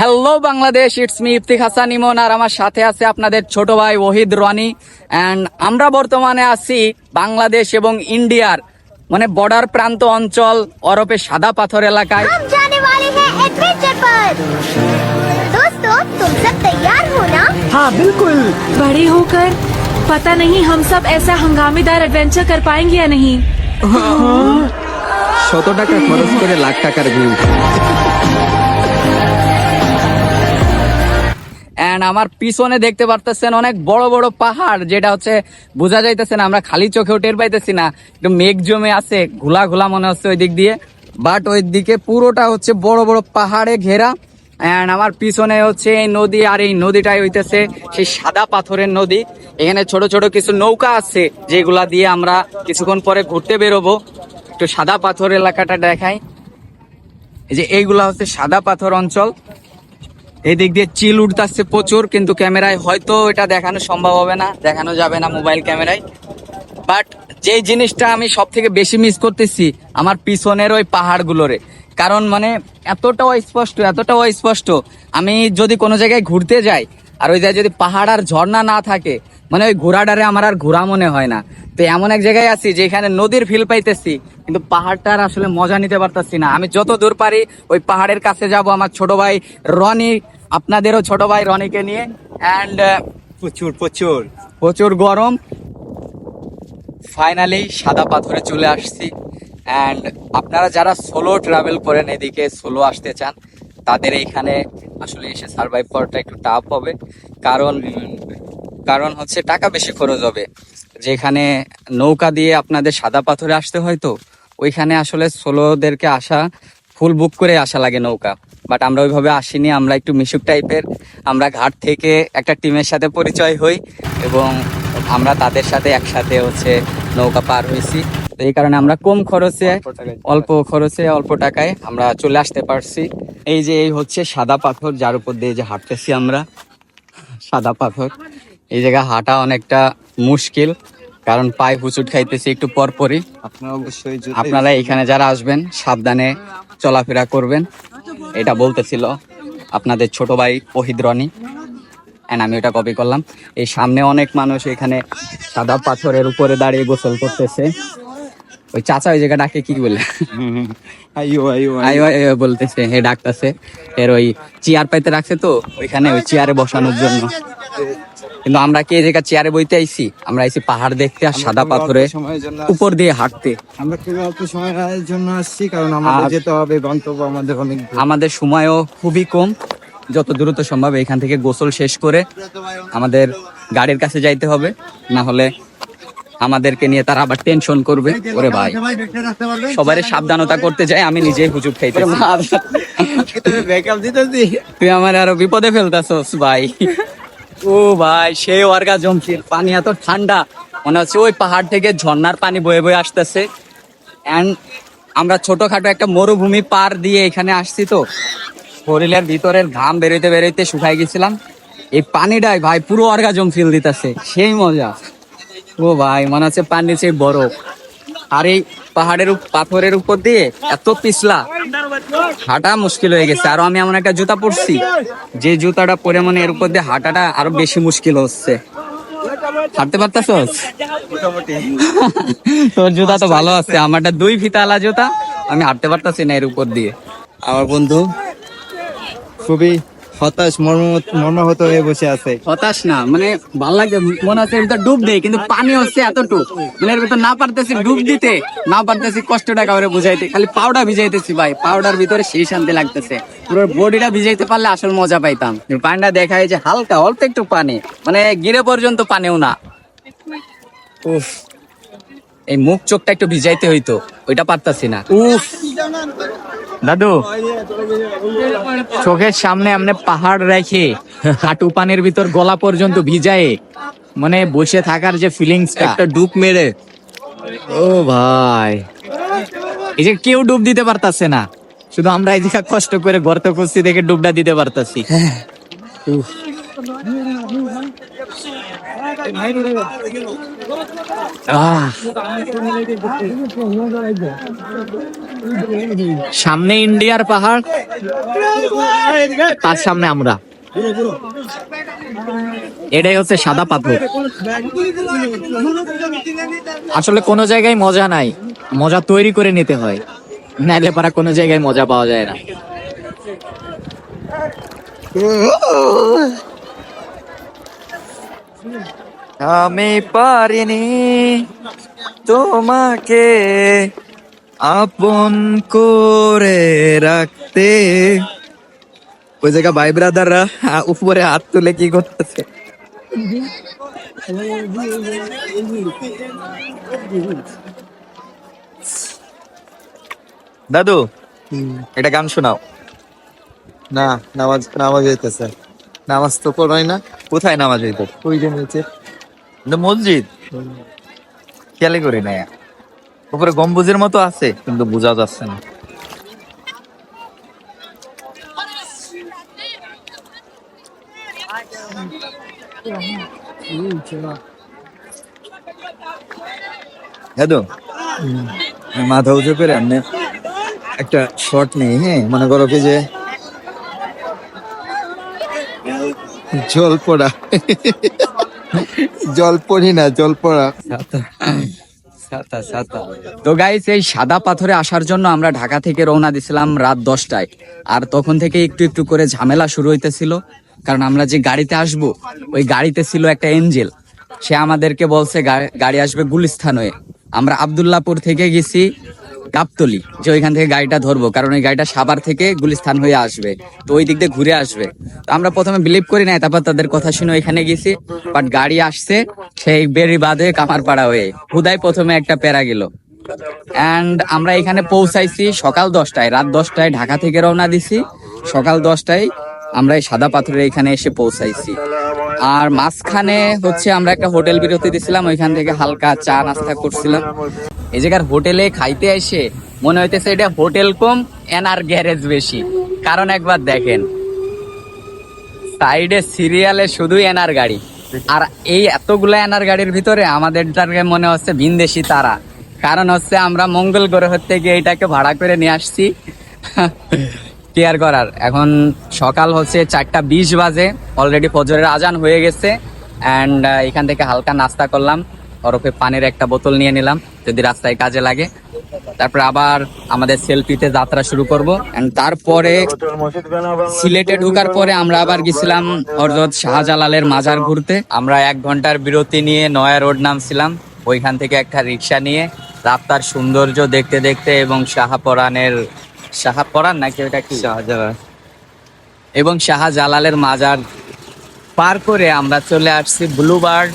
hello Bangladesh it's me Iftik Hasan Imon আর আমার সাথে আছে আপনাদের ছোট ভাই ওহিদ রনি অ্যান্ড আমরা বর্তমানে আছি বাংলাদেশ এবং ইন্ডিয়ার মানে বর্ডার প্রান্ত অঞ্চল অরপে সাদা পাথর এলাকায় हम जाने वाले हैं एडवेंचर पर दोस्तों तुम सब तैयार हो ना हाँ बिल्कुल बड़े होकर पता नहीं हम सब ऐसा हंगामेदार एडवेंचर कर पाएंगे या नहीं শত টাকা খরচ করে লাখ টাকার ভিউ এন্ড আমার পিছনে দেখতে পারতেছেন অনেক বড় বড় পাহাড়, যেটা হচ্ছে বোঝা যাইতেছে না, আমরা খালি চোখেও টের পাইতেছি না। একটু মেঘ জমে আছে, ঘোলা ঘোলা মনে হচ্ছে ওই দিক দিয়ে। বাট ওই দিকে পুরোটা হচ্ছে বড় বড় পাহাড়ে ঘেরা। এন্ড আমার পিছনে হচ্ছে এই নদী, আর এই নদীটাই হইতেছে সেই সাদা পাথরের নদী। এখানে ছোট ছোট কিছু নৌকা আছে, যেগুলা দিয়ে আমরা কিছুক্ষণ পরে ঘুরতে বেরোবো। একটু সাদা পাথর এলাকাটা দেখাই। এই যে এইগুলা হচ্ছে সাদা পাথর অঞ্চল। এই দিক দিয়ে চিল উঠতে আসছে প্রচুর, কিন্তু ক্যামেরায় হয়তো এটা দেখানো সম্ভব হবে না, দেখানো যাবে না মোবাইল ক্যামেরায়। বাট যে জিনিসটা আমি সব থেকে বেশি মিস করতেছি, আমার পিছনের ওই পাহাড়গুলোরে। কারণ মানে এতটাও অস্পষ্ট এতটাও অস্পষ্ট। আমি যদি কোনো জায়গায় ঘুরতে যাই, আর ওই জায়গায় যদি পাহাড় আর ঝর্ণা না থাকে মানে ওই ঘোড়াডারে আমার আর ঘোরা মনে হয় না। তো এমন এক জায়গায় আছি যেখানে নদীর ফিল পাইতেছি কিন্তু পাহাড়টার আসলে মজা নিতে পারতাছি না। আমি যত দূর পারি ওই পাহাড়ের কাছে যাব আমার ছোট ভাই রনি আপনাদেরও ছোট ভাই রনিকে নিয়ে। অ্যান্ড প্রচুর প্রচুর। প্রচুর গরম। ফাইনালি সাদা পাথরে চলে আসছি। অ্যান্ড আপনারা যারা সোলো ট্রাভেল করেন এদিকে সোলো আসতে চান তাদের এইখানে আসলে এসে সার্ভাইভ করাটা একটু টাফ হবে। কারণ কারণ হচ্ছে টাকা বেশি খরচ হবে। যেখানে নৌকা দিয়ে আপনাদের সাদা পাথরে আসতে হয় তো ওইখানে আসলে সোলোদেরকে আসা ফুল বুক করে আসা লাগে নৌকা। বাট আমরা ওইভাবে আসিনি আমরা একটু মিশুক টাইপের আমরা ঘাট থেকে একটা টিমের সাথে পরিচয় হই এবং আমরা তাদের সাথে একসাথে হচ্ছে নৌকা পার হয়েছি। তো এই কারণে আমরা কম খরচে অল্প খরচে অল্প টাকায় আমরা চলে আসতে পারছি। এই যে এই হচ্ছে সাদা পাথর যার উপর দিয়ে যে হাঁটতেছি আমরা সাদা পাথর। এই জায়গা হাঁটা অনেকটা মুশকিল কারণ পায়ে হুচুট খাইতেছি একটু পরপরই। আপনারা অবশ্যই আপনারা এখানে যারা আসবেন সাবধানে চলাফেরা করবেন। এটা বলতেছিল আপনাদের ছোট ভাই ওহিদ রনি অ্যান্ড আমি ওটা কপি করলাম। এই সামনে অনেক মানুষ এখানে সাদা পাথরের উপরে দাঁড়িয়ে গোসল করতেছে। ওই চাচা ওই জায়গাটাকে কি বলে? আইও আইও আইও। আইও বলতেছে হে ডাকতেছে। এর ওই চেয়ার পাইতে রাখছে তো ওইখানে ওই চেয়ারে বসানোর জন্য। কিন্তু আমরা কি এই জায়গা চেয়ারে বইতে আইছি? আমরা আইছি পাহাড় দেখতে আর সাদা পাথরে উপর দিয়ে হাঁটতে। আমরা খুবই অল্প সময়ের জন্য আসছি? কারণ আমাদের যেতে হবে গন্তব্য আমাদের অনেক আমাদের সময়ও খুবই কম। যত দ্রুত সম্ভব এখান থেকে গোসল শেষ করে আমাদের গাড়ির কাছে যাইতে হবে। না হলে আমাদেরকে নিয়ে তারা আবার টেনশন করবে। ওরে ভাই সবাই সাবধানতা করতে যাই আমি নিজেই হুজুক খাইতে তুই আমার আরও বিপদে ফেলতেছস ভাই। ও ভাই সেই ওয়ার্গা জমছিল। পানি এত ঠান্ডা, মনে হচ্ছে ওই পাহাড় থেকে ঝর্ণার পানি বয়ে বয়ে আসতেছে। অ্যান্ড আমরা ছোটখাটো একটা মরুভূমি পার দিয়ে এখানে আসছি তো। শরীরের ভিতরের ঘাম বেরোইতে বেরোইতে শুকাই গেছিলাম। এই পানিটাই ভাই পুরো অর্গাজম ফিল দিতেছে। সেই মজা। ও ভাই, মনে হচ্ছে পানি সেই বরফ। আর এই পাহাড়ের পাথরের উপর দিয়ে এত পিছলা। হাঁটা মুশকিল হয়ে গেছে। আরও আমি এমন একটা জুতা পরছি যে জুতাটা পরে মানে এর উপর দিয়ে হাঁটাটা আরও বেশি মুশকিল হচ্ছে। হাঁটতে পারতাস তোর জুতা তো ভালো আছে আমারটা দুই ফিতা আলা জুতা আমি হাঁটতে পারতাছি না এর উপর দিয়ে। আমার বন্ধু খুবই হতাশ মর্ম মর্মাহত হয়ে বসে আছে। হতাশ না মানে ভালো লাগে মনে হচ্ছে এর ভিতর ডুব দেয় কিন্তু পানি হচ্ছে এতটুক। মানে এর ভিতর না পারতেছি ডুব দিতে না পারতেছি কষ্টটা কাউরে বুঝাইতে খালি পাউডার ভিজাইতেছি ভাই পাউডার ভিতরে সেই শান্তি লাগতেছে। পুরো বডিটা ভিজাইতে পারলে আসল মজা পাইতাম। পানিটা দেখায় যে হালকা অল্প একটু পানি মানে গিরে পর্যন্ত পানিও না। উফ এই মুখ চোখটা একটু ভিজাইতে হইতো ওইটা পারতাছি না। উফ। দাদু চোখের সামনে আমনে পাহাড় রেখে হাঁটু পানির ভিতর গলা পর্যন্ত ভিজায়ে মানে বসে থাকার যে ফিলিংস একটা ডুব মেরে। ও ভাই। এই যে কেউ ডুব দিতে পারতাছে না শুধু আমরা এই কষ্ট করে গর্ত খুঁজছি দেখে ডুবটা দিতে পারতাছি। উফ। আহ। সামনে ইন্ডিয়ার পাহাড়, তার সামনে আমরা। এটাই হচ্ছে সাদা পাথর। আসলে কোনো জায়গায় মজা নাই। মজা তৈরি করে নিতে হয়। নাইলে পারা কোনো জায়গায় মজা পাওয়া যায় না। আমি পারিনি তোমাকে আপন করে রাখতে। ওই জায়গা ভাই ব্রাদাররা উপরে হাত তুলে কি করতেছে? দাদু এটা গান শোনাও। না নামাজ নামাজ হইতেছে। নামাজ তো পড়াই না। কোথায় নামাজ হইতো ওই যে নিচে মসজিদ? খেয়ালই করি না উপরে গম্বুজের মতো আছে কিন্তু বোঝা যাচ্ছে না। মাথা উঁচু করে আমি একটা শর্ট নেই হ্যাঁ? মনে করো কি যে জল পড়া জল পড়ি না জল পড়া তো গাইস এই সাদা পাথরে আসার জন্য আমরা ঢাকা থেকে রওনা দিছিলাম রাত দশটায়। আর তখন থেকে একটু একটু করে ঝামেলা শুরু হইতেছিল। কারণ আমরা যে গাড়িতে আসব, ওই গাড়িতে ছিল একটা এঞ্জেল সে আমাদেরকে বলছে গাড়ি আসবে গুলিস্থান হয়ে। আমরা আবদুল্লাপুর থেকে গেছি। গাবতলি যে ওইখান থেকে গাড়িটা ধরবো, কারণ ওই গাড়িটা সাবার থেকে গুলিস্থান হয়ে আসবে, তো ওই দিক দিয়ে ঘুরে আসবে। তো আমরা প্রথমে বিলিভ করি নাই, তারপর তাদের কথা শুনে ওইখানে গেছি বাট গাড়ি আসছে, সেই বেরি বাঁধে কামারপাড়া হয়ে। হুদাই প্রথমে একটা প্যারা গেল। অ্যান্ড আমরা এখানে পৌঁছাইছি সকাল দশটায়, রাত দশটায় ঢাকা থেকে রওনা দিছি। সকাল দশটায় আমরা এই সাদা পাথরের এখানে এসে পৌঁছাইছি। আর মাঝখানে হচ্ছে আমরা একটা হোটেল বিরতি দিছিলাম, ওইখান থেকে হালকা চা নাস্তা করছিলাম। এই জায়গার হোটেলে খাইতে এসে মনে হইতেছে এটা হোটেল কম এনার গ্যারেজ বেশি। কারণ একবার দেখেন সাইডে সিরিয়ালে শুধু এনার গাড়ি। আর এই এতগুলো এনার গাড়ির ভিতরে আমাদের মনে হচ্ছে ভিনদেশি তারা। কারণ হচ্ছে আমরা মঙ্গল গ্রহ থেকে এটাকে ভাড়া করে নিয়ে আসছি। কেয়ার করার? এখন সকাল হচ্ছে চারটা বিশ বাজে অলরেডি ফজরের আজান হয়ে গেছে। অ্যান্ড এখান থেকে হালকা নাস্তা করলাম। ওরফে পানির একটা বোতল নিয়ে নিলাম যদি রাস্তায় কাজে লাগে। তারপরে আবার আমাদের সেলফিতে যাত্রা শুরু করব। এন্ড তারপরে সিলেটে ঢুকার পরে আমরা আবার গেছিলাম হরজত শাহজালালের মাজার ঘুরতে। আমরা এক ঘণ্টার বিরতি নিয়ে নয়া রোড নামছিলাম। ওইখান থেকে একটা রিক্সা নিয়ে রাস্তার সৌন্দর্য দেখতে দেখতে এবং শাহপরানের শাহপরান নাকি ওটা কি? শাহজালাল। এবং শাহজালালের মাজার পার করে আমরা চলে আসছি ব্লুবার্ড।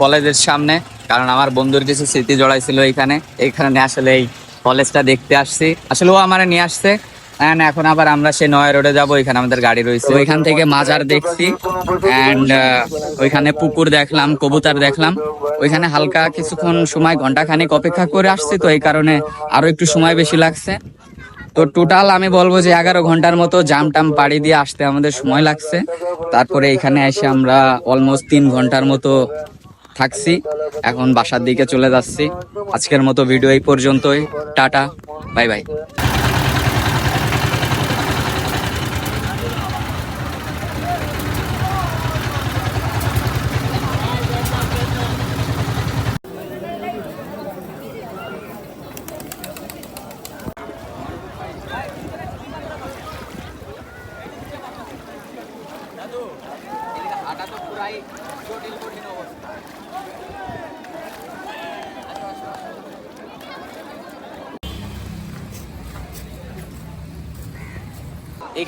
কলেজের সামনে, কারণ আমার বন্ধুর কিছু স্মৃতি জড়াইছিল এখানে। এখানে আসলে এই কলেজটা দেখতে আসছি। আসলে ও আমার নিয়ে আসছে, And এখন আবার আমরা সেই নয় রোডে যাব এখানে আমাদের গাড়ি রয়েছে। ওইখান থেকে মাজার দেখছি অ্যান্ড ওইখানে পুকুর দেখলাম, কবুতর দেখলাম। ওইখানে হালকা কিছুক্ষণ সময় ঘণ্টা খানিক অপেক্ষা করে আসছি, তো এই কারণে আরও একটু সময় বেশি লাগছে। তো টোটাল আমি বলব যে এগারো ঘণ্টার মতো জাম টাম পাড়ি দিয়ে আসতে আমাদের সময় লাগছে। তারপরে এখানে এসে আমরা অলমোস্ট তিন ঘণ্টার মতো থাকছি। এখন বাসার দিকে চলে যাচ্ছি। আজকের মতো ভিডিও এই পর্যন্তই। Tata bye bye.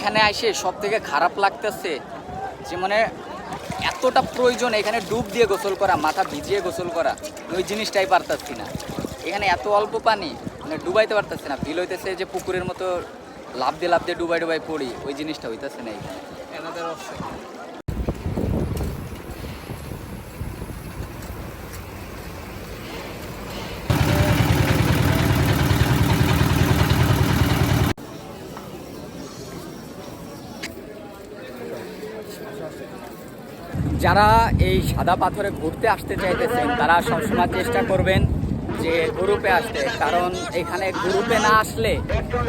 এখানে আসে সব থেকে খারাপ লাগতেছে যে মানে এতটা প্রয়োজন এখানে ডুব দিয়ে গোসল করা, মাথা ভিজিয়ে গোসল করা, ওই জিনিসটাই পারতাছি না। এখানে এত অল্প পানি মানে ডুবাইতে পারতাছি না। ফিল হইতেছে যে পুকুরের মতো লাভ দিয়ে লাভ দিয়ে ডুবাই ডুবাই পড়ি, ওই জিনিসটা হইতেছে না এখানে। যারা এই সাদা পাথরে ঘুরতে আসতে চাইতেছেন, তারা সবসময় চেষ্টা করবেন যে গ্রুপে আসতে। কারণ এখানে গ্রুপে না আসলে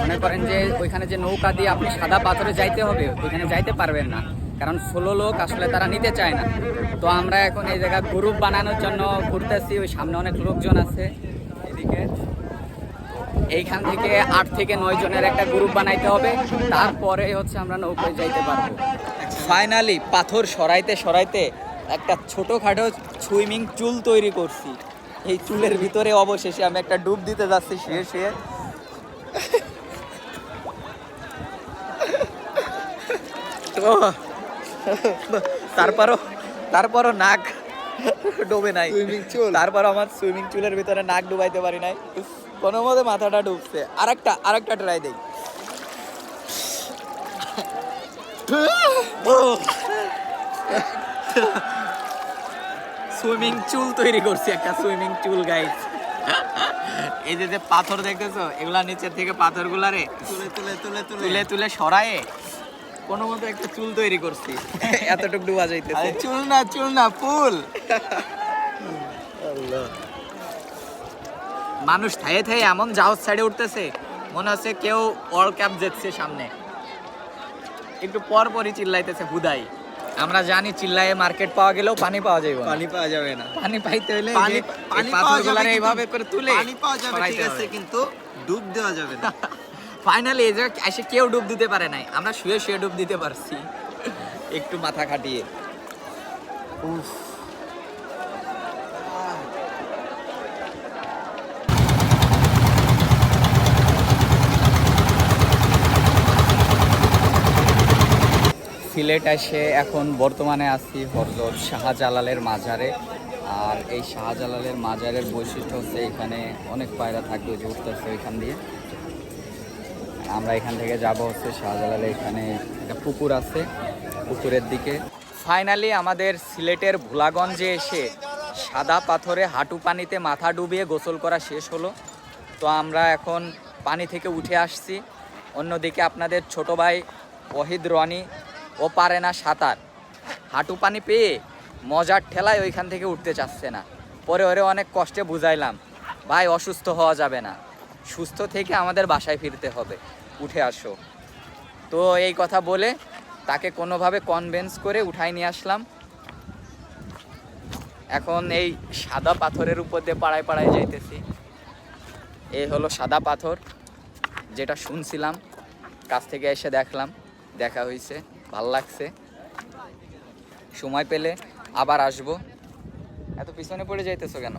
মনে করেন যে ওইখানে যে নৌকা দিয়ে আপনি সাদা পাথরে যাইতে হবে, ওইখানে যাইতে পারবেন না। কারণ ষোলো লোক আসলে তারা নিতে চায় না। তো আমরা এখন এই জায়গায় গ্রুপ বানানোর জন্য ঘুরতেছি, ওই সামনে অনেক লোকজন আছে এদিকে। এইখান থেকে আট থেকে নয় জনের একটা গ্রুপ বানাইতে হবে, তারপরে হচ্ছে আমরা নৌকায় যাইতে পারব। ফাইনালি পাথর সরাইতে সরাইতে একটা ছোটোখাটো সুইমিং চুল তৈরি করছি। এই চুলের ভিতরে অবশেষে আমি একটা ডুব দিতে যাচ্ছি শুয়ে শুয়ে তো তারপরও তারপরও নাক ডোবে নাই। সুইমিং চুল? তারপর আমার সুইমিং চুলের ভিতরে নাক ডুবাইতে পারি নাই। কোনো মতে মাথাটা ডুবছে। আরেকটা আরেকটা ট্রাই দেই। সুইমিং চুল তৈরি করছি একটা সুইমিং চুল গাইস এই যে যে পাথর দেখতেছো এগুলা নিচের থেকে পাথরগুলা রে তুলে তুলে তুলে। তুলে তুলে সরায়ে কোনো মতো একটা চুল তৈরি করছি। এতটুকু ডুবা যাইতেছে। চুল না চুল না ফুল। মানুষ থায়ে থায়ে এমন জাহাজ সাইডে উঠতেছে মনে হচ্ছে কেউ ওয়ার্ল্ড কাপ জিতছে সামনে। একটু পর পরই চিল্লাইতেছে হুদাই। আমরা জানি চিল্লাইয়ে মার্কেট পাওয়া গেলেও পানি পাওয়া যাবে পানি পাওয়া যাবে না। পানি পাইতে হলে পানি পানি পাওয়া যাবে এইভাবে করে তুলে পানি পাওয়া যাবে ঠিক আছে কিন্তু ডুব দেওয়া যাবে না। ফাইনালি এই জায়গায় এসে কেউ ডুব দিতে পারে নাই। আমরা শুয়ে শুয়ে ডুব দিতে পারছি। একটু মাথা খাটিয়ে। উফ। সিলেট এসে এখন বর্তমানে আছি হরজত শাহজালালের মাজারে। আর এই শাহজালালের মাজারের বৈশিষ্ট্য হচ্ছে এখানে অনেক পায়রা থাকবে যে উঠতেছে ওইখান দিয়ে। আমরা এখান থেকে যাব হচ্ছে শাহজালালে, এখানে একটা পুকুর আছে পুকুরের দিকে। ফাইনালি আমাদের সিলেটের ভোলাগঞ্জে এসে সাদা পাথরে হাঁটু পানিতে মাথা ডুবিয়ে গোসল করা শেষ হলো। তো আমরা এখন পানি থেকে উঠে আসছি। অন্যদিকে আপনাদের ছোট ভাই ওহিদ রনি ও পারে না সাঁতার। হাঁটু পানি পেয়ে মজার ঠেলায় ওইখান থেকে উঠতে চাচ্ছে না। পরে ওরে অনেক কষ্টে বুঝাইলাম, ভাই, অসুস্থ হওয়া যাবে না। সুস্থ থেকে আমাদের বাসায় ফিরতে হবে। উঠে আসো। তো এই কথা বলে তাকে কোনোভাবে কনভেন্স করে উঠাই নিয়ে আসলাম। এখন এই সাদা পাথরের উপর দিয়ে পাড়ায় পাড়ায় যাইতেছি। এই হলো সাদা পাথর, যেটা শুনছিলাম, কাছ থেকে এসে দেখলাম, দেখা হয়েছে ভালো লাগছে। সময় পেলে আবার আসব। এত পিছনে পড়ে যাইতেছো কেন?